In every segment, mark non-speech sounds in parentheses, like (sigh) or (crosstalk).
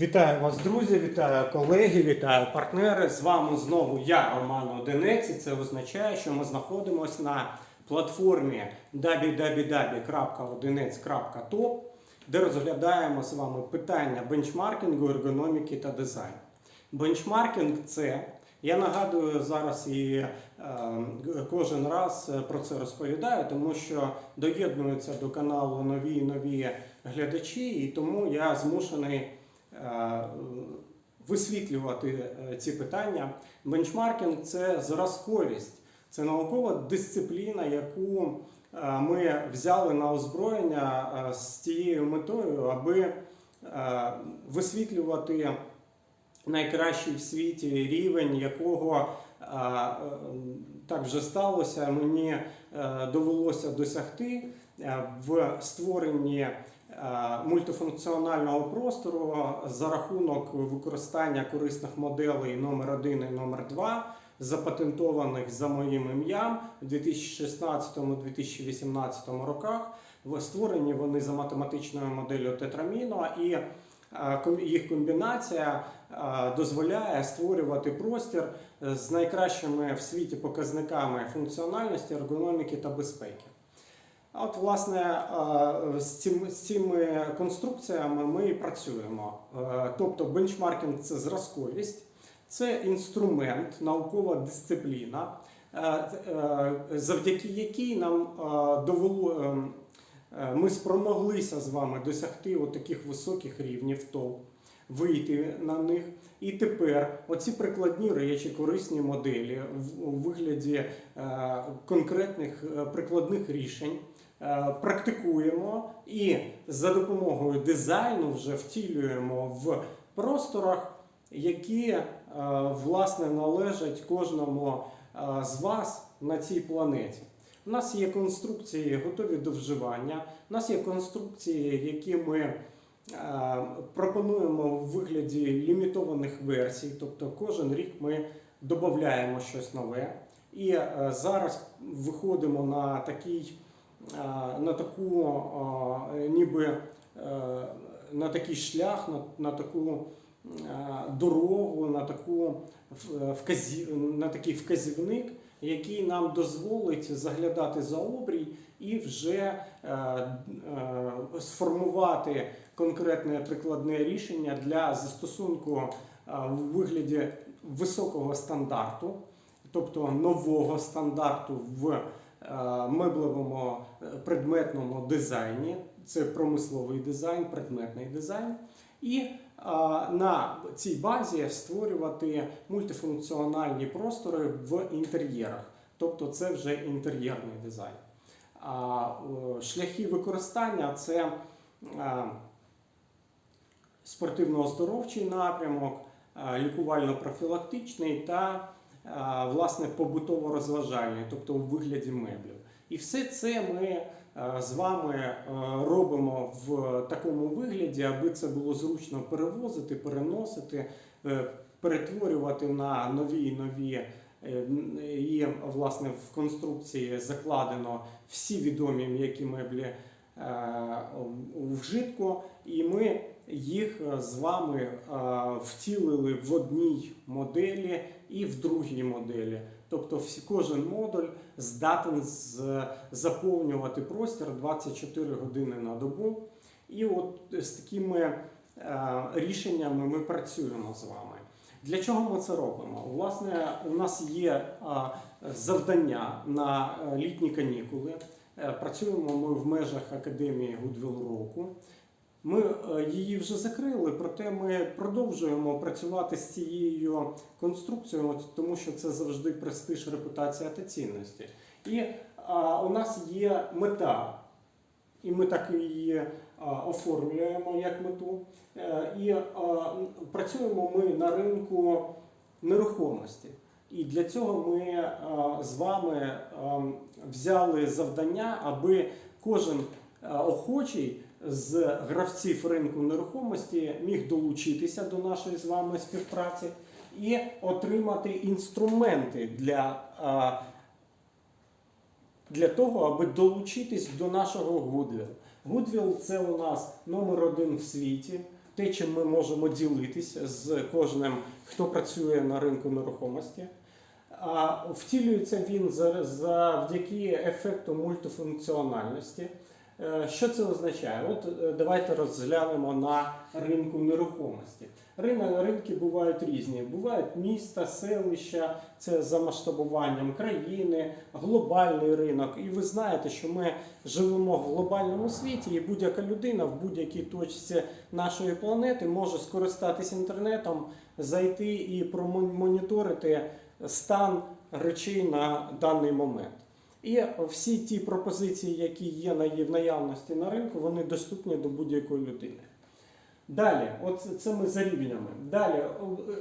Вітаю вас, друзі, вітаю колеги, вітаю партнери. З вами знову я, Роман Одинець, і це означає, що ми знаходимося на платформі www.odinець.top, де розглядаємо з вами питання бенчмаркінгу, ергономіки та дизайну. Бенчмаркінг це, я нагадую зараз і е, кожен раз про це розповідаю, тому що доєднуються до каналу нові і нові глядачі, і тому я змушений е, висвітлювати е, ці питання. Бенчмаркінг це зразковість, це наукова дисципліна, яку е, ми взяли на озброєння е, з тією метою, аби е, висвітлювати найкращий в світі рівень, якого е, е, так вже сталося. Мені е, довелося досягти е, в створенні е, мультифункціонального простору за рахунок використання корисних моделей номер 1 і номер 2 запатентованих за моїм ім'ям у 2016-2018 роках. Створені вони за математичною моделлю Тетраміно і е, їх комбінація е, дозволяє створювати простір е, з найкращими в світі показниками функціональності, ергономіки та безпеки. А От, власне, е, з цим- з цими конструкціями ми і працюємо. Е, Тобто, бенчмаркінг це зразковість, це інструмент, наукова дисципліна, е, завдяки якій нам довело. е, е, Ми спромоглися з вами досягти таких високих рівнів ТОВ, вийти на них. І тепер оці прикладні речі, корисні моделі у вигляді конкретних прикладних рішень практикуємо і за допомогою дизайну вже втілюємо в просторах, які е, власне належать кожному е, з вас на цій планеті. У нас є конструкції готові до вживання. У нас є конструкції, які ми е, пропонуємо в вигляді лімітованих версій. Тобто кожен рік ми додаємо щось нове. І е, зараз виходимо на такий, е, на таку е, ніби е, на такий шлях, на, на таку е, дорогу, на таку в- вказі, на такий вказівник, який нам дозволить заглядати за обрій і вже е, е, сформувати конкретне прикладне рішення для застосунку е, в вигляді високого стандарту, тобто нового стандарту в е, меблевому е, предметному дизайні. Це промисловий дизайн, предметний дизайн. І на цій базі створювати мультифункціональні простори в інтер'єрах. Тобто це вже інтер'єрний дизайн. Шляхи використання це спортивно-оздоровчий напрямок, лікувально-профілактичний та власне побутово-розважальний, тобто у вигляді меблів. І все це ми е, з вами е, робимо в такому вигляді, аби це було зручно перевозити, переносити, е, перетворювати на нові і нові. І власне в конструкції закладено всі відомі м'які меблі у вжитку, і ми їх е, з вами е, втілили в одній моделі і в другій моделі. Тобто всі, кожен модуль здатен заповнювати простір 24 години на добу. І от з такими е, рішеннями ми працюємо з вами. Для чого ми це робимо? Власне, у нас є завдання на літні канікули. Працюємо ми в межах Академії Goodwill року. Ми е, її вже закрили, проте ми продовжуємо працювати з цією конструкцією, тому що це завжди престиж, репутація та цінності. І а, у нас є мета, і ми так її а, оформлюємо як мету. Е, і а, працюємо ми на ринку нерухомості. І для цього ми а, з вами а, взяли завдання, аби кожен а, охочий з гравців ринку нерухомості міг долучитися до нашої з вами співпраці і отримати інструменти для, для того, аби долучитись до нашого Goodwill. Goodwill – це у нас номер один в світі те, чим ми можемо ділитися з кожним, хто працює на ринку нерухомості. А втілюється він за- завдяки ефекту мультифункціональності. Е, Що це означає? От е, давайте розглянемо на ринку нерухомості. Ринки бувають різні. Бувають міста, селища, це за масштабуванням країни, глобальний ринок. І ви знаєте, що ми живемо в глобальному світі, і будь-яка людина в будь-якій точці нашої планети може скористатися інтернетом, зайти і промоніторити стан речей на даний момент. І всі ті пропозиції, які є в наявності на ринку, вони доступні до будь-якої людини. Далі, от це ми за рівнями. Далі,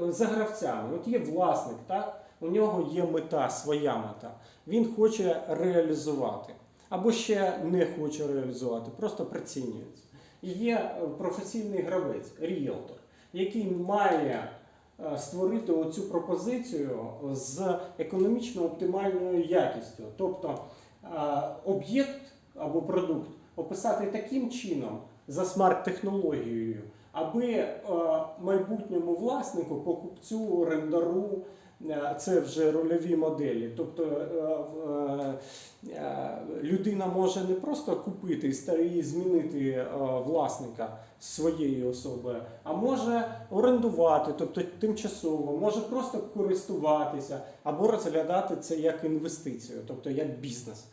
за гравцями. От є власник, так? у нього є мета, своя мета. Він хоче реалізувати. Або ще не хоче реалізувати, просто прицінюється. І є професійний гравець, ріелтор, який має створити оцю пропозицію з економічно оптимальною якістю. Тобто е, об'єкт або продукт описати таким чином за смарт-технологією, аби е, майбутньому власнику, покупцю, орендару, е, це вже рольові моделі. Тобто е, е, людина може не просто купити і змінити е, власника своєї особи, а може орендувати, тобто тимчасово, може просто користуватися або розглядати це як інвестицію, тобто як бізнес.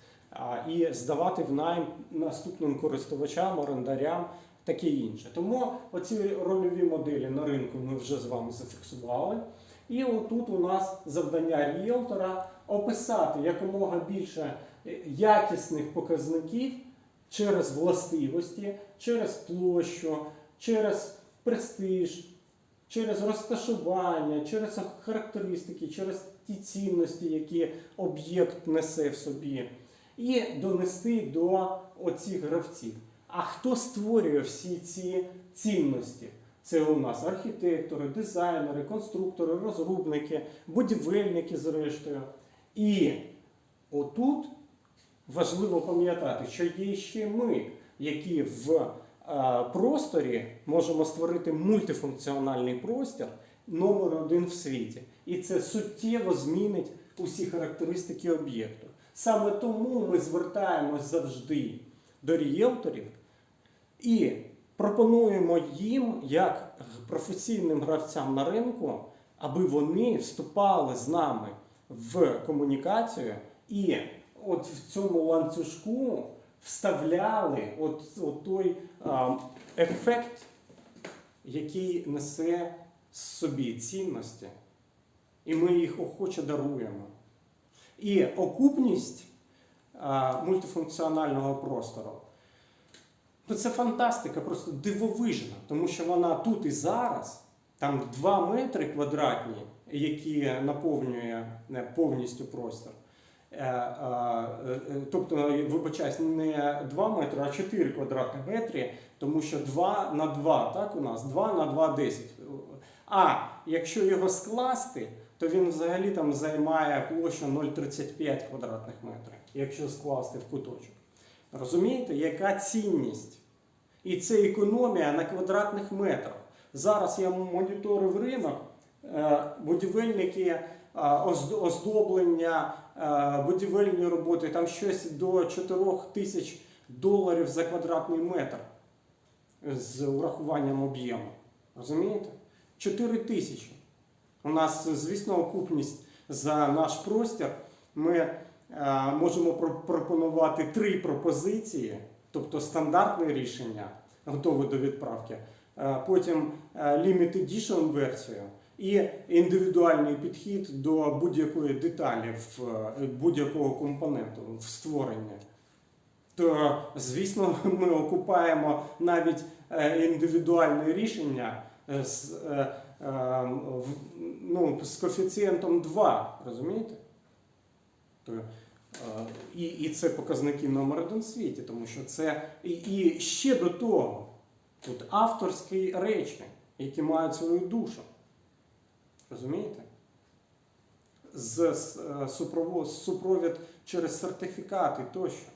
І здавати в найм наступним користувачам, орендарям, таке інше. Тому оці рольові моделі на ринку ми вже з вами зафіксували. І отут у нас завдання ріелтора описати якомога більше е, якісних показників через властивості, через площу, через престиж, через розташування, через характеристики, через ті цінності, які об'єкт несе в собі, і донести до оцих гравців. А хто створює всі ці цінності? Це у нас архітектори, дизайнери, конструктори, розробники, будівельники, зрештою. І отут важливо пам'ятати, що є ще ми, які в е, просторі можемо створити мультифункціональний простір номер один в світі. І це суттєво змінить усі характеристики об'єкту. Саме тому ми звертаємось завжди до ріелторів і пропонуємо їм, як професійним гравцям на ринку, аби вони вступали з нами в комунікацію і от в цьому ланцюжку вставляли от, от той а, ефект, який несе собі цінності, і ми їх охоче даруємо. І окупність а, мультифункціонального простору Ну, це фантастика, просто дивовижна, тому що вона тут і зараз, там 2 метри квадратні, які наповнює е, повністю простір. Е, е, Тобто, вибачаюсь, не 2 метри, а 4 квадратні метри, тому що 2 на 2, так у нас 2 на 2 10. А якщо його скласти, то він взагалі там займає площу 0,35 квадратних метрів, якщо скласти в куточок. Розумієте, яка цінність? І це економія на квадратних метрах. Зараз я моніторив ринок, е, будівельники, е, оздоблення, е, будівельні роботи, там щось до 4 тисяч доларів за квадратний метр з урахуванням об'єму. Розумієте? 4 тисячі. У нас, звісно, окупність за наш простір. Ми можемо пропонувати три пропозиції, тобто стандартне рішення, готове до відправки, е, потім е, Limited Edition версію і індивідуальний підхід до будь-якої деталі, в, е, будь-якого компоненту в створенні. То, звісно, (laughs) ми окупаємо навіть е, індивідуальне рішення е, з, е, е, ну, з коефіцієнтом 2, розумієте? То, е, і, і це показники номер один в світі, тому що це і, і ще до того, тут авторські речі, які мають свою душу. Розумієте? З, з, е, супровод, супровід через сертифікати тощо.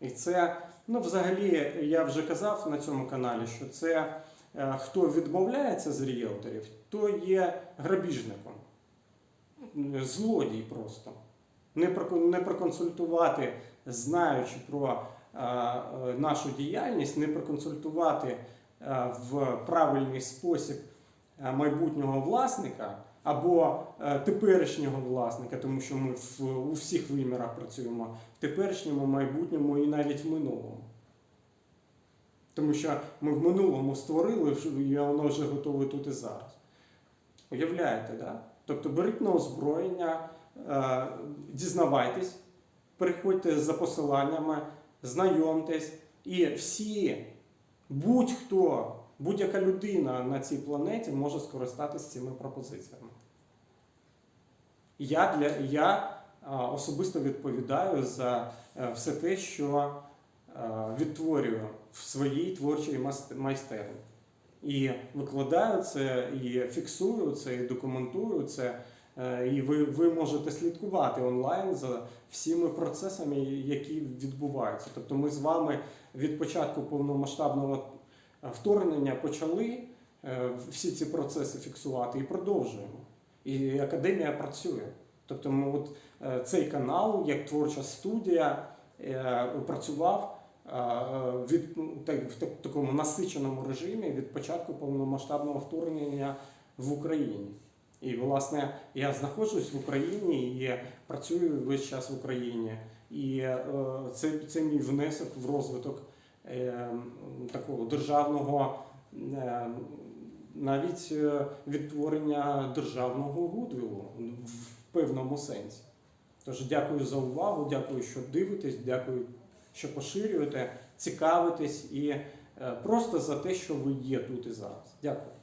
І це, ну, взагалі, я вже казав на цьому каналі, що це е, хто відмовляється з ріелторів, то є грабіжником. Злодій просто. Не, проконсультувати, знаючи про е, нашу діяльність, не проконсультувати е, в правильний спосіб е, майбутнього власника або теперішнього власника, тому що ми в, у всіх вимірах працюємо в теперішньому, майбутньому і навіть в минулому. Тому що ми в минулому створили, і воно вже готове тут і зараз. Уявляєте, да? Тобто беріть на озброєння, дізнавайтесь, переходьте за посиланнями, знайомтесь, і всі, будь-хто, будь-яка людина на цій планеті може скористатися цими пропозиціями. Я, для, я особисто відповідаю за е, все те, що е, відтворюю в своїй творчій майстерні. І викладаю це, і фіксую це, і документую це. Е, І ви, ви можете слідкувати онлайн за всіми процесами, які відбуваються. Тобто ми з вами від початку повномасштабного вторгнення почали е, всі ці процеси фіксувати і продовжуємо. І академія працює. Тобто, ми от е, цей канал, як творча студія, е, працював е, е, від ну, в такому насиченому режимі від початку повномасштабного вторгнення в Україні. І, власне, я знаходжусь в Україні і працюю весь час в Україні. І е, це, це мій внесок в розвиток е, такого державного, е, навіть е, відтворення державного гудвілу в певному сенсі. Тож дякую за увагу, дякую, що дивитесь, дякую, що поширюєте, цікавитесь і е, просто за те, що ви є тут і зараз. Дякую.